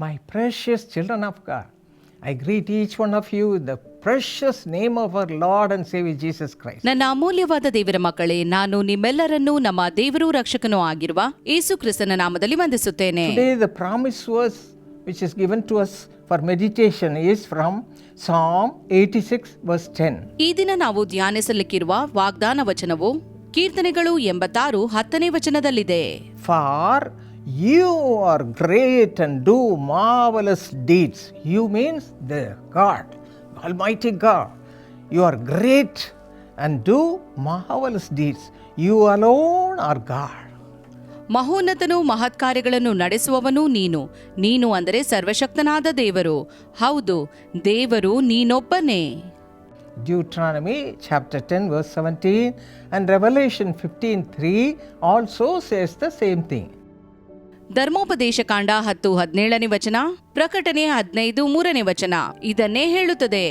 My precious children of God, I greet each one of you in the precious name of our Lord and Savior Jesus Christ. ನನ್ನ ಅಮೂಲ್ಯವಾದ ದೇವರ ಮಕ್ಕಳೇ ನಾನು ನಿಮ್ಮೆಲ್ಲರನ್ನೂ ನಮ್ಮ ದೇವರು ರಕ್ಷಕನೂ ಆಗಿರುವ ಯೇಸು ಕ್ರಿಸ್ತನ ನಾಮದಲ್ಲಿ ವಂದಿಸುತ್ತೇನೆ Today, the promise verse which is given to us for meditation is from Psalm 86, verse 10. ಈ ದಿನ ನಾವು ಧ್ಯಾನಿಸಲಿಕ್ಕಿರುವ ವಾಗ್ದಾನ ವಚನವು ಕೀರ್ತನೆಗಳು ಎಂಬತ್ತಾರು ಹತ್ತನೇ ವಚನದಲ್ಲಿದೆ For you are great and do marvellous deeds you means the God almighty God you are great and do marvellous deeds you alone are God ಮಹೋನ್ನತನು ಮಹತ್ಕಾರ್ಯಗಳನ್ನು ನಡೆಸುವವನು ನೀನು. ನೀನು ಅಂದರೆ ಸರ್ವಶಕ್ತನಾದ ದೇವರು. ಹೌದು ದೇವರು ನೀನೊಬ್ಬನೇ. Deuteronomy chapter ten verse seventeen and revelation fifteen three also says the same thing ಧರ್ಮೋಪದೇಶ ಕಾಂಡ ಹತ್ತು ಹದಿನೇಳನೇ ವಚನ ಪ್ರಕಟಣೆ ಹದಿನೈದು ಮೂರನೇ ವಚನ ಇದನ್ನೇ ಹೇಳುತ್ತದೆ.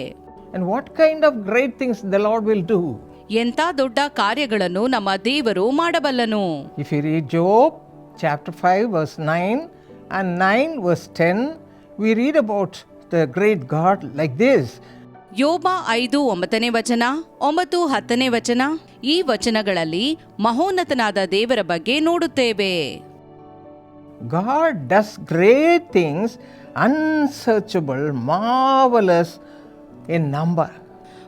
And what kind of great things the Lord will do? ಎಂಥ ದೊಡ್ಡ ಕಾರ್ಯಗಳನ್ನು ನಮ್ಮ ದೇವರು ಮಾಡಬಲ್ಲನು. If you read Job chapter 5, verse 9 and 9, verse 10, we read about the great God like this ಯೋಬ ಐದು ಒಂಬತ್ತನೇ ವಚನ ಒಂಬತ್ತು ಹತ್ತನೇ ವಚನ ಈ ವಚನಗಳಲ್ಲಿ ಮಹೋನ್ನತನಾದ ದೇವರ ಬಗ್ಗೆ ನೋಡುತ್ತೇವೆ. God does great things unsearchable marvellous in number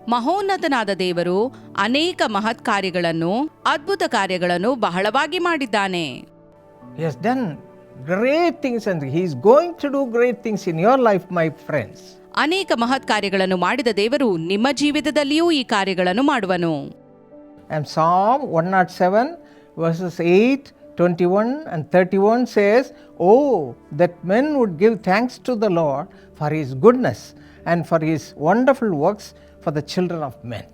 ಮಹೋನ್ನತನಾದ ದೇವರು ಅನೇಕ ಮಹತ್ ಕಾರ್ಯಗಳನ್ನು ಅದ್ಭುತ ಕಾರ್ಯಗಳನ್ನು ಬಹಳವಾಗಿ ಮಾಡಿದ್ದಾನೆ. ಎಸ್ ಡನ್ ಗ್ರೇಟ್ ಥಿಂಗ್ಸ್ ಅಂದ್ರೆ he is to do great things in your life my friends ಅನೇಕ ಮಹತ್ ಕಾರ್ಯಗಳನ್ನು ಮಾಡಿದ ದೇವರು ನಿಮ್ಮ ಜೀವಿತದಲ್ಲಿಯೂ ಈ ಕಾರ್ಯಗಳನ್ನು ಮಾಡುವನು. I psalm one nought seven verses eight 21, and 31 says, Oh, that men would give thanks to the Lord for His goodness and for His wonderful works for the children of men.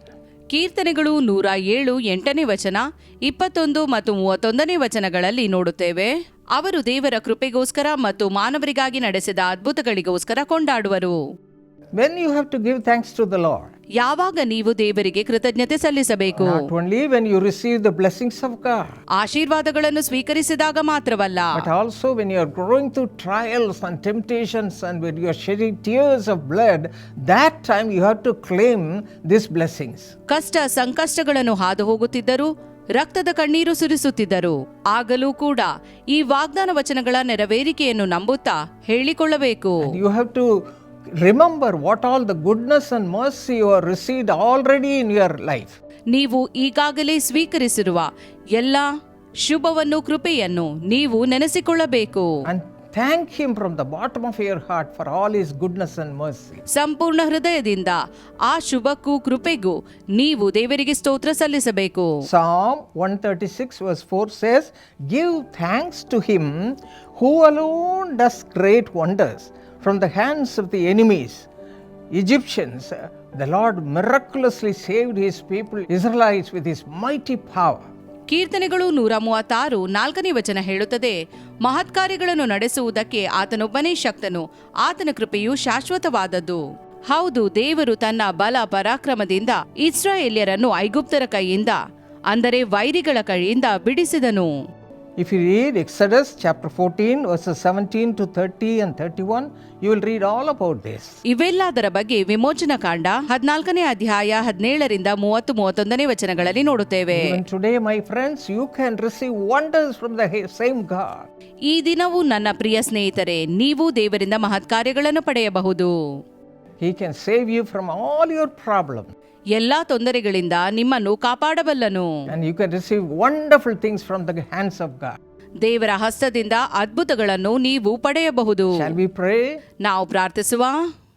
ಕೀರ್ತನೆಗಳು ನೂರ ಏಳು ಎಂಟನೇ ವಚನ ಇಪ್ಪತ್ತೊಂದು ಮತ್ತು ಮೂವತ್ತೊಂದನೇ ವಚನಗಳಲ್ಲಿ ನೋಡುತ್ತೇವೆ ಅವರು ದೇವರ ಕೃಪೆಗೋಸ್ಕರ ಮತ್ತು ಮಾನವರಿಗಾಗಿ ನಡೆಸಿದ ಅದ್ಭುತಗಳಿಗೋಸ್ಕರ ಕೊಂಡಾಡುವರು When you have to give thanks to the Lord, ಯಾವಾಗ ನೀವು ದೇವರಿಗೆ ಕೃತಜ್ಞತೆ ಸಲ್ಲಿಸಬೇಕು? ಯು ರಿಸೀವ್ ಆಶೀರ್ವಾದಗಳನ್ನು ಸ್ವೀಕರಿಸಿದಾಗ ಮಾತ್ರವಲ್ಲ. Also you trials and and tears blood time you to claim this ಕಷ್ಟ ಸಂಕಷ್ಟಗಳನ್ನು ಹಾದು ಹೋಗುತ್ತಿದ್ದರು ರಕ್ತದ ಕಣ್ಣೀರು ಸುರಿಸುತ್ತಿದ್ದರು ಆಗಲೂ ಕೂಡ ಈ ವಾಗ್ದಾನ ವಚನಗಳ ನೆರವೇರಿಕೆಯನ್ನು ನಂಬುತ್ತಾ ಹೇಳಿಕೊಳ್ಳಬೇಕು. You have to remember what all the goodness and mercy you have received already in your life. ನೀವು ಈಗಾಗಲೇ ಸ್ವೀಕರಿಸಿರುವ ಎಲ್ಲ ಶುಭವನ್ನು ಕೃಪೆಯನ್ನು ನೀವು ನೆನೆಸಿಕೊಳ್ಳಬೇಕು And thank Him from the bottom of your heart for all His goodness and mercy. ಸಂಪೂರ್ಣ ಹೃದಯದಿಂದ ಆ ಶುಭಕ್ಕೂ ಕೃಪೆಗೂ ನೀವು ದೇವರಿಗೆ ಸ್ತೋತ್ರ ಸಲ್ಲಿಸಬೇಕು Psalm 136, verse 4 says, Give thanks to Him who alone does great wonders from the hands of the enemies. Egyptians, uh, the Lord miraculously saved His people, Israelites, with His mighty power. ಕೀರ್ತನೆಗಳು ನೂರ ಮೂವತ್ತಾರು ನಾಲ್ಕನೇ ವಚನ ಹೇಳುತ್ತದೆ ಮಹತ್ಕಾರ್ಯಗಳನ್ನು ನಡೆಸುವುದಕ್ಕೆ ಆತನೊಬ್ಬನೇ ಶಕ್ತನು ಆತನ ಕೃಪೆಯು ಶಾಶ್ವತವಾದದ್ದು ಹೌದು ದೇವರು ತನ್ನ ಬಲ ಪರಾಕ್ರಮದಿಂದ ಇಸ್ರಾಯೇಲ್ಯರನ್ನು ಐಗುಪ್ತರ ಕೈಯಿಂದ ಅಂದರೆ ವೈರಿಗಳ ಕೈಯಿಂದ ಬಿಡಿಸಿದನು If you read Exodus chapter 14, verses 17 to 30 and 31, you will read all about this. ಇವೆಲ್ಲದರ ಬಗ್ಗೆ ವಿಮೋಚನ ಕಾಂಡ ಹದಿನಾಲ್ಕನೇ ಅಧ್ಯಾಯ ಹದಿನೇಳರಿಂದ ಮೂವತ್ತು ಮೂವತ್ತೊಂದನೇ ವಚನಗಳಲ್ಲಿ ನೋಡುತ್ತೇವೆ And today, my friends, you can receive wonders from the he- same God. ಈ ದಿನವೂ ನನ್ನ ಪ್ರಿಯ ಸ್ನೇಹಿತರೆ ನೀವು ದೇವರಿಂದ ಮಹತ್ಕಾರ್ಯಗಳನ್ನು ಪಡೆಯಬಹುದು He can save you from all your problems. ಎಲ್ಲಾ ತೊಂದರೆಗಳಿಂದ ನಿಮ್ಮನ್ನು ಕಾಪಾಡಬಲ್ಲನು And you can receive wonderful things from the hands of God. ದೇವರ ಹಸ್ತದಿಂದ ಅದ್ಭುತಗಳನ್ನು ನೀವು ಪಡೆಯಬಹುದು Shall we pray? ನಾವು ಪ್ರಾರ್ಥಿಸುವ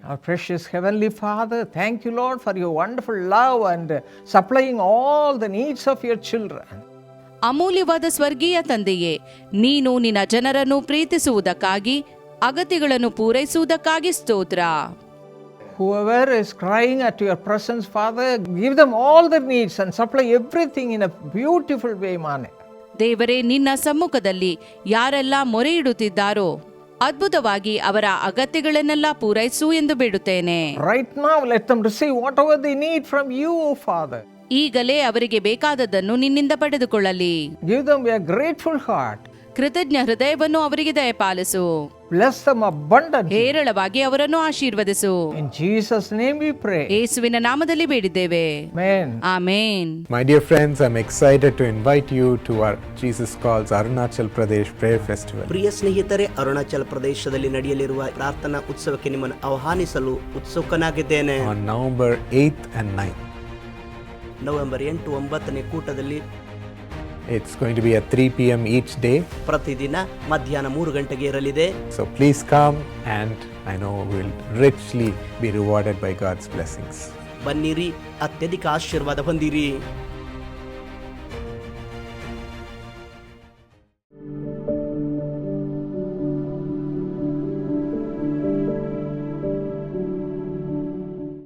Our precious Heavenly Father, thank you, Lord, for your wonderful love and uh, supplying all the needs of your children. ಅಮೂಲ್ಯವಾದ ಸ್ವರ್ಗೀಯ ತಂದೆಯೇ ನೀನು ನಿನ್ನ ಜನರನ್ನು ಪ್ರೀತಿಸುವುದಕ್ಕಾಗಿ ಅಗತ್ಯಗಳನ್ನು ಪೂರೈಸುವುದಕ್ಕಾಗಿ ಸ್ತೋತ್ರ ಪು ever is crying at your presence father give them all the needs and supply everything in a beautiful way ಮಾನ್ ದೇವರೇ ನಿನ್ನ ಸಮ್ಮುಖದಲ್ಲಿ ಯಾರೆಲ್ಲ ಮೊರೆ ಇಡುತ್ತಿದ್ದಾರೋ ಅದ್ಭುತವಾಗಿ ಅವರ ಅಗತ್ಯಗಳನ್ನೆಲ್ಲ ಪೂರೈಸು ಎಂದು ಬಿಡುತ್ತೇನೆ. Right now wait them receive what ever they need from you father ಈಗಲೇ ಅವರಿಗೆ ಬೇಕಾದದ್ದನ್ನು ನಿನ್ನಿಂದ ಪಡೆದುಕೊಳ್ಳಲಿ. Give them a grateful heart ಕೃತಜ್ಞ ಹೃದಯವನ್ನು ಅವರಿಗೆ ದಯಪಾಲಿಸು. ಹೇರಳವಾಗಿ ಅವರನ್ನು ಆಶೀರ್ವದಿಸು. ಜೀಸಸ್ ನೇಮ್ ಯೇಸುವಿನ ನಾಮದಲ್ಲಿ ಬೇಡಿದ್ದೇವೆ. Amen. My dear friends I am excited to invite you to our Jesus calls Arunachal Pradesh prayer festival ಪ್ರಿಯ ಸ್ನೇಹಿತರೆ ಅರುಣಾಚಲ ಪ್ರದೇಶದಲ್ಲಿ ನಡೆಯಲಿರುವ ಪ್ರಾರ್ಥನಾ ಉತ್ಸವಕ್ಕೆ ನಿಮ್ಮನ್ನು ಆಹ್ವಾನಿಸಲು ಉತ್ಸುಕನಾಗಿದ್ದೇನೆ. November eight and nine November ಎಂಟು ಒಂಬತ್ತನೇ ಕೂಟದಲ್ಲಿ It's going to be at 3 p.m. each day. ಪ್ರತಿದಿನ ಮಧ್ಯಾಹ್ನ ಮೂರು ಗಂಟೆಗೆ ಇರಲಿದೆ So please come and I know we'll richly be rewarded by God's blessings. ಬನ್ನಿರಿ ಅತ್ಯಧಿಕ ಆಶೀರ್ವಾದ ಹೊಂದಿರಿ